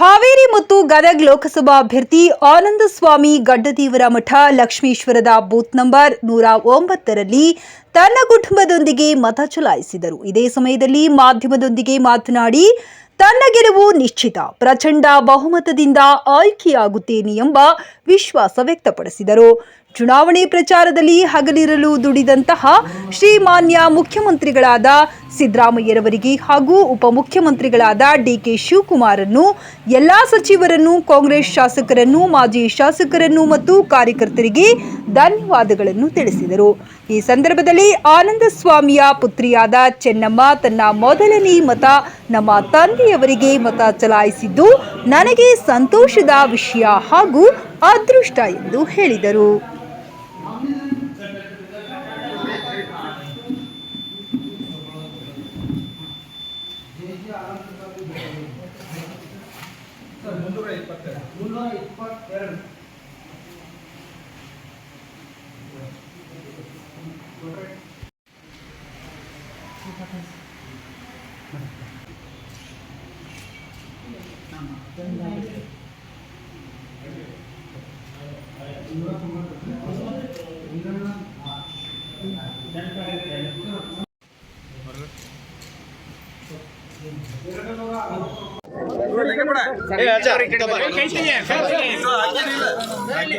ಹಾವೇರಿ ಮತ್ತು ಗದಗ್ ಲೋಕಸಭಾ ಅಭ್ಯರ್ಥಿ ಆನಂದ ಸ್ವಾಮಿ ಗಡ್ಡದೇವರ ಮಠ ಲಕ್ಷ್ಮೀಶ್ವರದ booth number ನೂರ ಒಂಬತ್ತರಲ್ಲಿ ತನ್ನ ಕುಟುಂಬದೊಂದಿಗೆ ಮತ ಚಲಾಯಿಸಿದರು. ಇದೇ ಸಮಯದಲ್ಲಿ ಮಾಧ್ಯಮದೊಂದಿಗೆ ಮಾತನಾಡಿ, ತನ್ನ ಗೆಲುವು ನಿಶ್ಚಿತ, ಪ್ರಚಂಡ ಬಹುಮತದಿಂದ ಆಯ್ಕೆಯಾಗುತ್ತೇನೆ ಎಂಬ ವಿಶ್ವಾಸ ವ್ಯಕ್ತಪಡಿಸಿದರು. ಚುನಾವಣೆ ಪ್ರಚಾರದಲ್ಲಿ ಹಗಲಿರಲು ದುಡಿದಂತಹ ಶ್ರೀಮಾನ್ಯ ಮುಖ್ಯಮಂತ್ರಿಗಳಾದ ಸಿದ್ದರಾಮಯ್ಯರವರಿಗೆ ಹಾಗೂ ಉಪಮುಖ್ಯಮಂತ್ರಿಗಳಾದ ಡಿಕೆ ಶಿವಕುಮಾರನ್ನು, ಎಲ್ಲಾ ಸಚಿವರನ್ನು, ಕಾಂಗ್ರೆಸ್ ಶಾಸಕರನ್ನು, ಮಾಜಿ ಶಾಸಕರನ್ನು ಮತ್ತು ಕಾರ್ಯಕರ್ತರಿಗೆ ಧನ್ಯವಾದಗಳನ್ನು ತಿಳಿಸಿದರು. ಈ ಸಂದರ್ಭದಲ್ಲಿ ಆನಂದ ಸ್ವಾಮಿಯ ಪುತ್ರಿಯಾದ ಚೆನ್ನಮ್ಮ ತನ್ನ ಮೊದಲನೇ ಮತ ನಮ್ಮ ತಂದೆಯವರಿಗೆ ಮತ ಚಲಾಯಿಸಿದ್ದು, ನನಗೆ ಸಂತೋಷದ ವಿಷಯ ಹಾಗೂ ಅದೃಷ್ಟ ಎಂದು ಹೇಳಿದರು.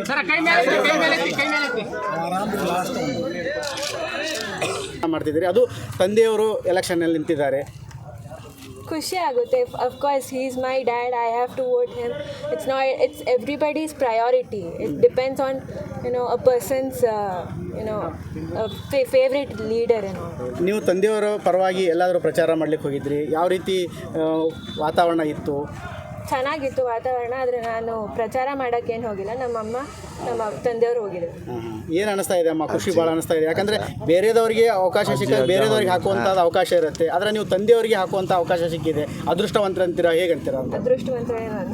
ಸರ ಕೈ ಮೇಲೆ ಕೈ ಮೇಲೆ ಕೈ ಮೇಲೆ ಮಾಡ್ತಿದ್ದೀರಿ. ಅದು ತಂದೆಯವರು ಎಲೆಕ್ಷನ್ನಲ್ಲಿ ನಿಂತಿದ್ದಾರೆ. ಖುಷಿ ಆಗುತ್ತೆ. Of course he is my dad I have to vote him it's not it's everybody's priority it depends on you know a person's you know favourite leader ಏನೋ ನೀವು ತಂದೆಯವರ ಪರವಾಗಿ ಎಲ್ಲಾದರೂ ಪ್ರಚಾರ ಮಾಡಲಿಕ್ಕೆ ಹೋಗಿದ್ರಿ? ಯಾವ ರೀತಿ ವಾತಾವರಣ ಇತ್ತು? ಚೆನ್ನಾಗಿತ್ತು ವಾತಾವರಣ ಆದರೆ ನಾನು ಪ್ರಚಾರ ಮಾಡೋಕ್ಕೇನು ಹೋಗಿಲ್ಲ. ನಮ್ಮಮ್ಮ ನಮ್ಮ ತಂದೆಯವರು ಹೋಗಿದ್ರು. ಏನು ಅನಿಸ್ತಾ ಇದೆ ಅಮ್ಮ? ಖುಷಿ ಭಾಳ ಅನಿಸ್ತಾ ಇದೆ. ಯಾಕಂದರೆ ಬೇರೆಯವರಿಗೆ ಅವಕಾಶ ಸಿಕ್ಕ ಬೇರೆದವ್ರಿಗೆ ಹಾಕುವಂಥದ್ದು ಅವಕಾಶ ಇರುತ್ತೆ. ಆದರೆ ನೀವು ತಂದೆಯವರಿಗೆ ಹಾಕುವಂಥ ಅವಕಾಶ ಸಿಕ್ಕಿದೆ. ಅದೃಷ್ಟವಂತರ ಅಂತೀರಾ? ಹೇಗಂತೀರಾ ಅಂತ? ಅದೃಷ್ಟವಂತರೇ ನಾನು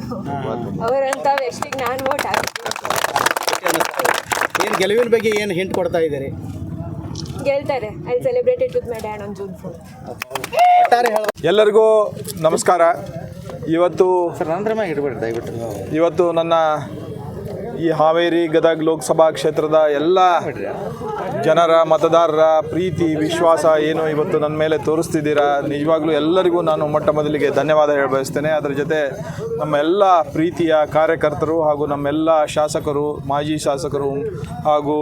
ಅವರಂಥ ವ್ಯಕ್ತಿಗೆ ನಾನು ವೋಟ್ ಏನು ಗೆಲುವಿನ ಬಗ್ಗೆ ಏನು ಹಿಂಟ್ ಕೊಡ್ತಾ ಇದ್ದೀರಿ? ಗೆಲ್ತಾರೆ. I celebrate it with my dad on June four ಎಲ್ಲರಿಗೂ ನಮಸ್ಕಾರ. ಇವತ್ತು ಇವತ್ತು ನನ್ನ ಈ ಹಾವೇರಿ ಗದಗ್ ಲೋಕಸಭಾ ಕ್ಷೇತ್ರದ ಎಲ್ಲ ಜನರ ಮತದಾರರ ಪ್ರೀತಿ ವಿಶ್ವಾಸ ಏನು ಇವತ್ತು ನನ್ನ ಮೇಲೆ ತೋರಿಸ್ತಿದ್ದೀರಾ? ನಿಜವಾಗ್ಲೂ ಎಲ್ಲರಿಗೂ ನಾನು ಮೊಟ್ಟ ಮೊದಲಿಗೆ ಧನ್ಯವಾದ ಹೇಳ ಬಯಸ್ತೇನೆ ಅದರ ಜೊತೆ ನಮ್ಮ ಎಲ್ಲ ಪ್ರೀತಿಯ ಕಾರ್ಯಕರ್ತರು ಹಾಗೂ ನಮ್ಮೆಲ್ಲ ಶಾಸಕರು ಮಾಜಿ ಶಾಸಕರು ಹಾಗೂ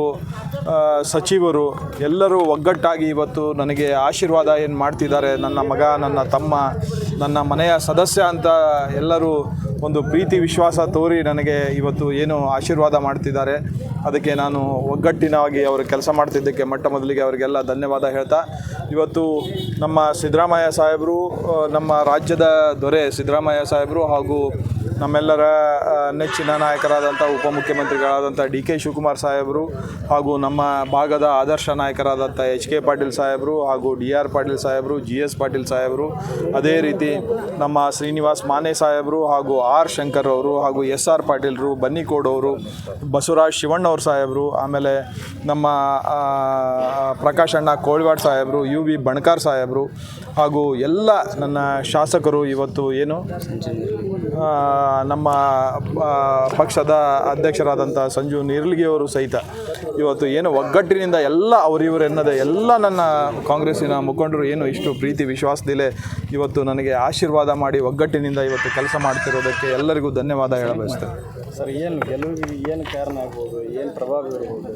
ಸಚಿವರು ಎಲ್ಲರೂ ಒಗ್ಗಟ್ಟಾಗಿ ಇವತ್ತು ನನಗೆ ಆಶೀರ್ವಾದ ಏನು ಮಾಡ್ತಿದ್ದಾರೆ? ನನ್ನ ಮಗ ನನ್ನ ತಮ್ಮ ನನ್ನ ಮನೆಯ ಸದಸ್ಯ ಅಂತ ಎಲ್ಲರೂ ಒಂದು ಪ್ರೀತಿ ವಿಶ್ವಾಸ ತೋರಿ ನನಗೆ ಇವತ್ತು ಏನು ಆಶೀರ್ವಾದ ಮಾಡ್ತಿದ್ದಾರೆ. ಅದಕ್ಕೆ ನಾನು ಒಗ್ಗಟ್ಟಿನಾಗಿ ಅವರು ಕೆಲಸ ಮಾಡ್ತಿದ್ದಕ್ಕೆ ಮೊಟ್ಟ ಮೊದಲಿಗೆ ಅವರಿಗೆಲ್ಲ ಧನ್ಯವಾದ ಹೇಳ್ತಾ, ಇವತ್ತು ನಮ್ಮ ಸಿದ್ದರಾಮಯ್ಯ ಸಾಹೇಬರು ನಮ್ಮ ರಾಜ್ಯದ ದೊರೆ ಸಿದ್ದರಾಮಯ್ಯ ಸಾಹೇಬರು ಹಾಗೂ ನಮ್ಮೆಲ್ಲರ ನೆಚ್ಚಿನ ನಾಯಕರಾದಂಥ ಉಪಮುಖ್ಯಮಂತ್ರಿಗಳಾದಂಥ ಡಿ ಕೆ ಶಿವಕುಮಾರ್ ಸಾಹೇಬರು ಹಾಗೂ ನಮ್ಮ ಭಾಗದ ಆದರ್ಶ ನಾಯಕರಾದಂಥ ಎಚ್ ಕೆ ಪಾಟೀಲ್ ಸಾಹೇಬರು ಹಾಗೂ ಡಿ ಆರ್ ಪಾಟೀಲ್ ಸಾಹೇಬರು, ಜಿ ಎಸ್ ಪಾಟೀಲ್ ಸಾಹೇಬರು, ಅದೇ ರೀತಿ ನಮ್ಮ ಶ್ರೀನಿವಾಸ್ ಮಾನೆ ಸಾಹೇಬರು ಹಾಗೂ ಆರ್ ಶಂಕರ್ ಅವರು ಹಾಗೂ ಎಸ್ ಆರ್ ಪಾಟೀಲ್ರು ಬನ್ನಿಕೋಡ್ ಅವರು, ಬಸವರಾಜ್ ಶಿವಣ್ಣವ್ರ ಸಾಹೇಬರು, ಆಮೇಲೆ ನಮ್ಮ ಪ್ರಕಾಶಣ್ಣ ಕೋಳಿವಾಡ್ ಸಾಹೇಬರು, ಯು ವಿ ಬಣಕಾರ್ ಸಾಹೇಬರು ಹಾಗೂ ಎಲ್ಲ ನನ್ನ ಶಾಸಕರು ಇವತ್ತು ಏನು? ನಮ್ಮ ಪಕ್ಷದ ಅಧ್ಯಕ್ಷರಾದಂಥ ಸಂಜು ನೀರ್ಲಿಗಿಯವರು ಸಹಿತ ಇವತ್ತು ಏನು ಒಗ್ಗಟ್ಟಿನಿಂದ ಎಲ್ಲ ಅವರಿವರು ಎನ್ನದೆ ಎಲ್ಲ ನನ್ನ ಕಾಂಗ್ರೆಸ್ಸಿನ ಮುಖಂಡರು ಏನು ಇಷ್ಟು ಪ್ರೀತಿ ವಿಶ್ವಾಸದಲ್ಲೇ ಇವತ್ತು ನನಗೆ ಆಶೀರ್ವಾದ ಮಾಡಿ ಒಗ್ಗಟ್ಟಿನಿಂದ ಇವತ್ತು ಕೆಲಸ ಮಾಡ್ತಿರೋದಕ್ಕೆ ಎಲ್ಲರಿಗೂ ಧನ್ಯವಾದ ಹೇಳಬಯಸ್ತೇನೆ ಸರ್ ಏನು ಗೆಲುವಿಗೆ ಏನು ಕಾರಣ ಆಗ್ಬೋದು? ಏನು ಪ್ರಭಾವ ಇರ್ಬೋದು?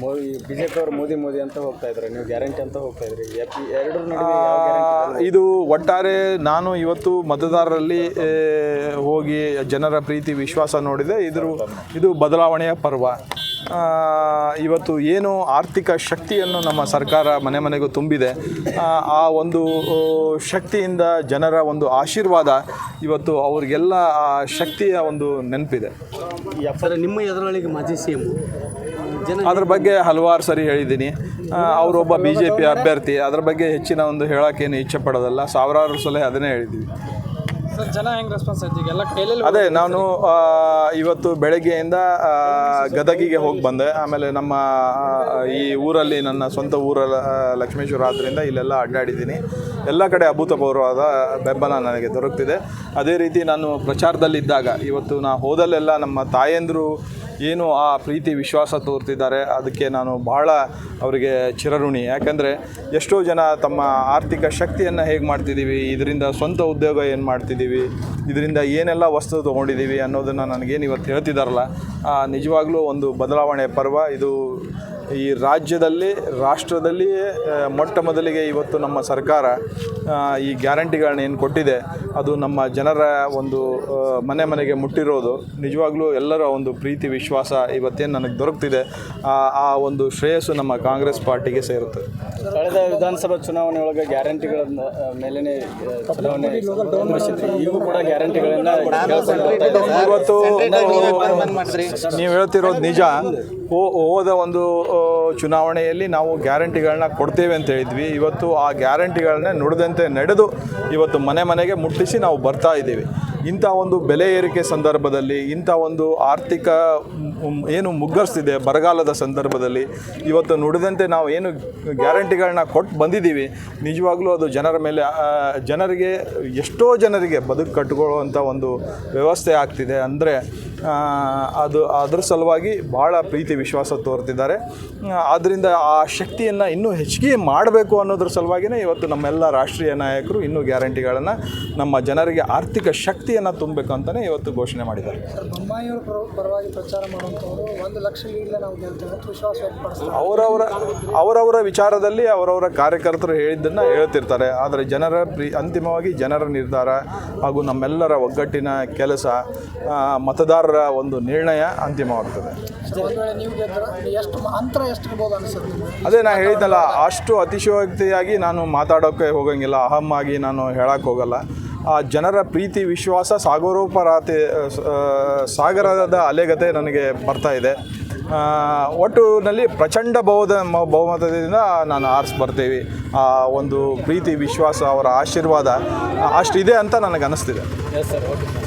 ಮೋದಿ ಬಿ ಜೆ ಪಿ ಅವರು ಮೋದಿ ಮೋದಿ ಅಂತ ಹೋಗ್ತಾ ಇದ್ದಾರೆ ನೀವು ಗ್ಯಾರಂಟಿ ಅಂತ ಹೋಗ್ತಾ ಇದ್ರಿ guarantee ಇದು ಒಟ್ಟಾರೆ ನಾನು ಇವತ್ತು ಮತದಾರರಲ್ಲಿ ಹೋಗಿ ಜನರ ಪ್ರೀತಿ ವಿಶ್ವಾಸ ನೋಡಿದೆ. ಇದ್ರ ಇದು ಬದಲಾವಣೆಯ ಪರ್ವ. ಇವತ್ತು ಏನು ಆರ್ಥಿಕ ಶಕ್ತಿಯನ್ನು ನಮ್ಮ ಸರ್ಕಾರ ಮನೆ ಮನೆಗೂ ತುಂಬಿದೆ. ಆ, ಒಂದು ಶಕ್ತಿಯಿಂದ ಜನರ ಒಂದು ಆಶೀರ್ವಾದ ಇವತ್ತು ಅವ್ರಿಗೆಲ್ಲ ಆ ಶಕ್ತಿಯ ಒಂದು ನೆನಪಿದೆ. ನಿಮ್ಮ ಎದುರೊಳಗೆ ಮಾಜಿ ಸಿ ಎಂ ಅದ್ರ ಬಗ್ಗೆ ಹಲವಾರು ಸರಿ ಹೇಳಿದ್ದೀನಿ. ಅವರೊಬ್ಬ ಬಿ ಜೆ ಪಿ ಅಭ್ಯರ್ಥಿ. ಅದ್ರ ಬಗ್ಗೆ ಹೆಚ್ಚಿನ ಒಂದು ಹೇಳೋಕ್ಕೇನು ಇಚ್ಛೆ ಪಡೋದಲ್ಲ. ಸಾವಿರಾರು ಸಲ ಅದನ್ನೇ ಹೇಳಿದ್ದೀವಿ ಜನ ಹೆಂಗ್ ರೆಸ್ಪಾನ್ಸ್ ಆಯ್ತು? ಅದೇ ನಾನು ಆ, ಇವತ್ತು ಬೆಳಗ್ಗೆಯಿಂದ ಆ, ಗದಗಿಗೆ ಹೋಗಿ ಬಂದೆ. ಆಮೇಲೆ ನಮ್ಮ ಆ, ಈ ಊರಲ್ಲಿ ನನ್ನ ಸ್ವಂತ ಊರ ಲಕ್ಷ್ಮೇಶ್ವರ ಆದ್ದರಿಂದ ಇಲ್ಲೆಲ್ಲ ಅಡ್ಡಾಡಿದ್ದೀನಿ. ಎಲ್ಲ ಕಡೆ ಅಭೂತಪೂರ್ವವಾದ ಬೆಂಬಲ ನನಗೆ ದೊರಕ್ತಿದೆ. ಅದೇ ರೀತಿ ನಾನು ಪ್ರಚಾರದಲ್ಲಿದ್ದಾಗ ಇವತ್ತು ನಾ ಹೋದಲ್ಲೆಲ್ಲ ನಮ್ಮ ತಾಯಂದರು ಏನು ಆ ಪ್ರೀತಿ, ವಿಶ್ವಾಸ ತೋರ್ತಿದ್ದಾರೆ, ಅದಕ್ಕೆ ನಾನು ಬಹಳ ಅವರಿಗೆ ಚಿರಋಣಿ. ಯಾಕಂದರೆ ಎಷ್ಟೋ ಜನ ತಮ್ಮ ಆರ್ಥಿಕ ಶಕ್ತಿಯನ್ನು ಹೇಗೆ ಮಾಡ್ತಿದ್ದೀವಿ ಇದರಿಂದ ಸ್ವಂತ ಉದ್ಯೋಗ ಏನು ಮಾಡ್ತಿದ್ದೀವಿ ಇದರಿಂದ ಏನೆಲ್ಲ ವಸ್ತು ತೊಗೊಂಡಿದ್ದೀವಿ ಅನ್ನೋದನ್ನು ನನಗೇನು ಇವತ್ತು ಹೇಳ್ತಿದ್ದಾರಲ್ಲ ನಿಜವಾಗ್ಲೂ ಒಂದು ಬದಲಾವಣೆ ಪರ್ವ. ಇದು ಈ ರಾಜ್ಯದಲ್ಲಿ, ರಾಷ್ಟ್ರದಲ್ಲಿಯೇ ಮೊಟ್ಟ ಮೊದಲಿಗೆ ಇವತ್ತು ನಮ್ಮ ಸರ್ಕಾರ ಈ ಗ್ಯಾರಂಟಿಗಳನ್ನ ಏನು ಕೊಟ್ಟಿದೆ, ಅದು ನಮ್ಮ ಜನರ ಒಂದು ಮನೆ ಮನೆಗೆ ಮುಟ್ಟಿರೋದು. ನಿಜವಾಗ್ಲೂ ಎಲ್ಲರ ಒಂದು ಪ್ರೀತಿ, ವಿಶ್ವಾಸ ಇವತ್ತೇನು ನನಗೆ ದೊರಕ್ತಿದೆ, ಆ ಆ ಒಂದು ಶ್ರೇಯಸ್ಸು ನಮ್ಮ ಕಾಂಗ್ರೆಸ್ ಪಾರ್ಟಿಗೆ ಸೇರುತ್ತೆ. ಕಳೆದ ವಿಧಾನಸಭಾ ಚುನಾವಣೆ ಒಳಗೆ ಗ್ಯಾರಂಟಿಗಳ ಮೇಲೇ ಚುನಾವಣೆ. ಈಗೂ ಕೂಡ ಗ್ಯಾರಂಟಿಗಳನ್ನ. ಇವತ್ತು ನೀವು ಹೇಳ್ತಿರೋದು ನಿಜ ಹೋದ ಒಂದು ಚುನಾವಣೆಯಲ್ಲಿ ನಾವು ಗ್ಯಾರಂಟಿಗಳನ್ನ ಕೊಡ್ತೇವೆ ಅಂತ ಹೇಳಿದ್ವಿ ಇವತ್ತು ಆ ಗ್ಯಾರಂಟಿಗಳನ್ನ ನುಡಿದಂತೆ ನಡೆದು ಇವತ್ತು ಮನೆ ಮನೆಗೆ ಮುಟ್ಟಿಸಿ ನಾವು ಬರ್ತಾ ಇದ್ದೀವಿ ಇಂಥ ಒಂದು ಬೆಲೆ ಏರಿಕೆ ಸಂದರ್ಭದಲ್ಲಿ, ಇಂಥ ಒಂದು ಆರ್ಥಿಕ ಏನು ಮುಗ್ಗರಿಸ್ತಿದೆ ಬರಗಾಲದ ಸಂದರ್ಭದಲ್ಲಿ, ಇವತ್ತು ನುಡಿದಂತೆ ನಾವು ಏನು ಗ್ಯಾರಂಟಿಗಳನ್ನ ಕೊಟ್ಟು ಬಂದಿದ್ದೀವಿ, ನಿಜವಾಗ್ಲೂ ಅದು ಜನರ ಮೇಲೆ ಜನರಿಗೆ, ಎಷ್ಟೋ ಜನರಿಗೆ ಬದುಕು ಕಟ್ಟಿಕೊಳ್ಳುವಂಥ ಒಂದು ವ್ಯವಸ್ಥೆ ಆಗ್ತಿದೆ. ಅಂದರೆ ಅದು ಅದ್ರ ಸಲುವಾಗಿ ಭಾಳ ಪ್ರೀತಿ ವಿಶ್ವಾಸ ತೋರ್ತಿದ್ದಾರೆ. ಆದ್ದರಿಂದ ಆ ಶಕ್ತಿಯನ್ನು ಇನ್ನೂ ಹೆಚ್ಚಿಗೆ ಮಾಡಬೇಕು ಅನ್ನೋದ್ರ ಸಲುವಾಗಿಯೇ ಇವತ್ತು ನಮ್ಮೆಲ್ಲ ರಾಷ್ಟ್ರೀಯ ನಾಯಕರು ಇನ್ನೂ ಗ್ಯಾರಂಟಿಗಳನ್ನು ನಮ್ಮ ಜನರಿಗೆ ಆರ್ಥಿಕ ಶಕ್ತಿಯನ್ನು ತುಂಬಬೇಕು ಅಂತಲೇ ಇವತ್ತು ಘೋಷಣೆ ಮಾಡಿದ್ದಾರೆ. ಬೊಮ್ಮಾಯಿಯವ್ರ ಪರವಾಗಿ ಪ್ರಚಾರ ಮಾಡುವಂಥವ್ರು ಒಂದು ಲಕ್ಷ ಲೀಡ್ಲೆ ನಾವು ಗೆಲ್ತೇವೆ ಅಂತ ವಿಶ್ವಾಸ ಅವರವರ ಅವರವರ ವಿಚಾರದಲ್ಲಿ ಅವರವರ ಕಾರ್ಯಕರ್ತರು ಹೇಳಿದ್ದನ್ನು ಹೇಳ್ತಿರ್ತಾರೆ. ಆದರೆ ಜನರ ಪ್ರೀ ಅಂತಿಮವಾಗಿ ಜನರ ನಿರ್ಧಾರ ಹಾಗೂ ನಮ್ಮೆಲ್ಲರ ಒಗ್ಗಟ್ಟಿನ ಕೆಲಸ ಆ, ಮತದಾರರ ಒಂದು ನಿರ್ಣಯ ಅಂತಿಮವಾಗ್ತದೆ. ಅದೇ ನಾನು ಹೇಳಿದ್ನಲ್ಲ ಅಷ್ಟು ಅತಿಶಯೋಕ್ತಿಯಾಗಿ ನಾನು ಮಾತಾಡೋಕ್ಕೆ ಹೋಗಂಗಿಲ್ಲ. ಅಹಮ್ಮಾಗಿ ಆಗಿ ನಾನು ಹೇಳಕ್ಕೆ ಹೋಗಲ್ಲ. ಆ ಜನರ ಪ್ರೀತಿ ವಿಶ್ವಾಸ ಸಾಗರೋಪರಾತಿ ಸಾಗರದ ಅಲೆಗತೆ ನನಗೆ ಬರ್ತಾ ಇದೆ. ಆ, ಒಟ್ಟಿನಲ್ಲಿ ಪ್ರಚಂಡ ಬಹುದ ಬಹುಮತದಿಂದ ನಾನು ಆರಿಸಿ ಬರ್ತೀವಿ. ಆ ಒಂದು ಪ್ರೀತಿ ವಿಶ್ವಾಸ ಅವರ ಆಶೀರ್ವಾದ ಅಷ್ಟಿದೆ ಅಂತ ನನಗೆ ಅನ್ನಿಸ್ತಿದೆ ಎಸ್ ಸರ್ ಓಕೆ